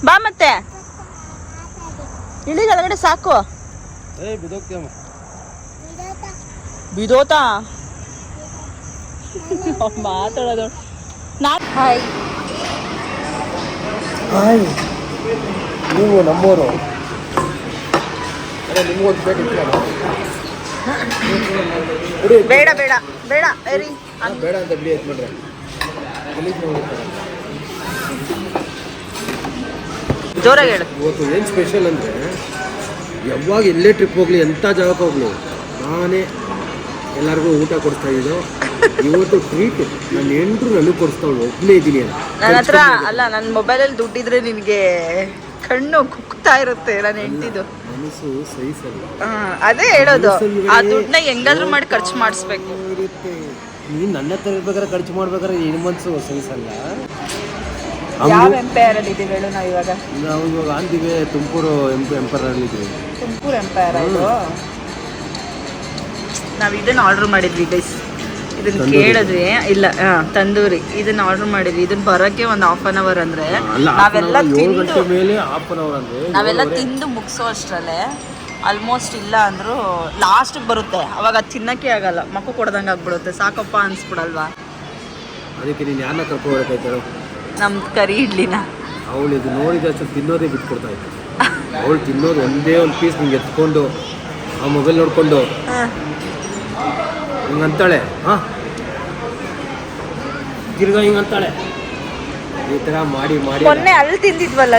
ಬಾ ಮತ್ತೆ. ಇಳಿ ಕೆಳಗಡೆ ಸಾಕು. ಬಿದೋತಾ ಮಾತಾಡೋದು. ನಾ ಹಾಯ್ ಹಾಯ್ ನೀವು ಇಟ್ಕೊಳ್ಳೋಣ ಬೇಡ ಬೇಡ ಬೇಡ ಬೇಡ ಅಂತ ಬಿಡಿ ಎತ್ಬಿಟ್ರೆ ಜೋರಾಗಿ ಹೇಳು. ಇವತ್ತು ಏನು ಸ್ಪೆಷಲ್ ಅಂದರೆ ಯಾವಾಗ ಎಲ್ಲೇ ಟ್ರಿಪ್ ಹೋಗಲಿ ಎಂಥ ಜಾಗಕ್ಕೆ ಹೋಗಲಿ ನಾನೇ ಎಲ್ಲರಿಗೂ ಊಟ ಕೊಡ್ತಾ ಇದ್ದೋ ಇವತ್ತು ಟ್ರೀಟ್ ನನ್ನ ಹೆಂಡ್ರು ನನಗೆ ಕೊಡಿಸ್ತಾವಳು ಒಬ್ಬನೇ ಇದ್ದೀನಿ ಅಂತ. ನನ್ನ ಹತ್ರ ಅಲ್ಲ ನನ್ನ ಮೊಬೈಲಲ್ಲಿ ದುಡ್ಡಿದ್ರೆ ನಿನಗೆ ಕಣ್ಣು ಕುಕ್ತಾ ಇರುತ್ತೆ ನಾನು ಹೆಂಡ್ತಿದ್ದು ಮನಸ್ಸು ಸಹಿಸಲ್ಲ ಅದೇ ಹೇಳೋದು. ಆ ದುಡ್ಡನ್ನ ಹೆಂಗಾದ್ರೂ ಮಾಡಿ ಖರ್ಚು ಮಾಡಿಸ್ಬೇಕು. ಇರುತ್ತೆ. ನೀನು ನನ್ನ ಹತ್ರ ಇರ್ಬೇಕಾದ್ರೆ ಖರ್ಚು ಮಾಡ್ಬೇಕಾದ್ರೆ ಏನು ಮನಸ್ಸು ಸಹಿಸಲ್ಲ ಯಾವ ಎಂಪೈರ್ ಅಲ್ಲಿ ಇದೀವಿ ಹೇಳು ನಾವು ಇವಾಗ? ನಾವು ಇವಾಗ ತುಮಕೂರು ಎಂಪ ಇದೀವಿ ತುಮಕೂರು ಎಂಪೈರ್ ಇದು? ನಾವು ಇದನ್ನ ಆರ್ಡರ್ ಮಾಡಿದ್ವಿ ಗೈಸ್ ಇದನ್ನ. ಕೇಳಿದ್ವಿ. ಇಲ್ಲ ತಂದೂರಿ. ಇದನ್ನ ಆರ್ಡರ್ ಮಾಡಿದ್ವಿ. ಇದನ್ನ ಬರೋಕೆ ಒಂದು ಹಾಫ್ ಅನ್ ಅವರ್ ಅಂದ್ರೆ ನಾವೆಲ್ಲ ತಿಂದು ಗಂಟೆ ಮೇಲೆ ಹಾಫ್ ಅನ್ ಅವರ್ ಅಂದರೆ ನಾವೆಲ್ಲ ತಿಂದು ಮುಗಿಸೋ ಅಷ್ಟರಲ್ಲೇ ಆಲ್ಮೋಸ್ಟ್ ಇಲ್ಲ ಅಂದ್ರು ಲಾಸ್ಟಿಗೆ ಬರುತ್ತೆ. ಅವಾಗ ಅದ್ ತಿನ್ನಕ್ಕೆ ಆಗಲ್ಲ. ಮಕ್ಕಳು ಕೊಡ್ದಂಗೆ ಆಗ್ಬಿಡುತ್ತೆ. ಸಾಕಪ್ಪ ಅನ್ಸ್ಬಿಡಲ್ವಾ? ಅದಕ್ಕೆ ನೀನು ಯಾರನ್ನ ಕರ್ಕೊಬೇಕಾಯ್ತಾರೋ ನಮ್ದು ಕರಿ ಇಡ್ಲಿನ. ಅವಳು ಇದು ನೋಡಿದ ಅಷ್ಟು ತಿನ್ನೋದೇ ಬಿಟ್ಕೊಡ್ತಾ ಇತ್ತು. ಅವಳು ತಿನ್ನೋದು ಒಂದೇ ಒಂದು ಪೀಸ್ ನಿಂಗೆ ಎತ್ಕೊಂಡು ಆ ಮೊಬೈಲ್ ನೋಡ್ಕೊಂಡು. ಹಿಂಗಂತಾಳೆ ಹಾಂ. ತಿರ್ಗಾ ಹಿಂಗಂತಾಳೆ ಈ ಥರ ಮಾಡಿ ಮಾಡಿ ಮೊನ್ನೆ ಅಲ್ಲಿ ತಿಂದಿದ್ವಲ್ಲ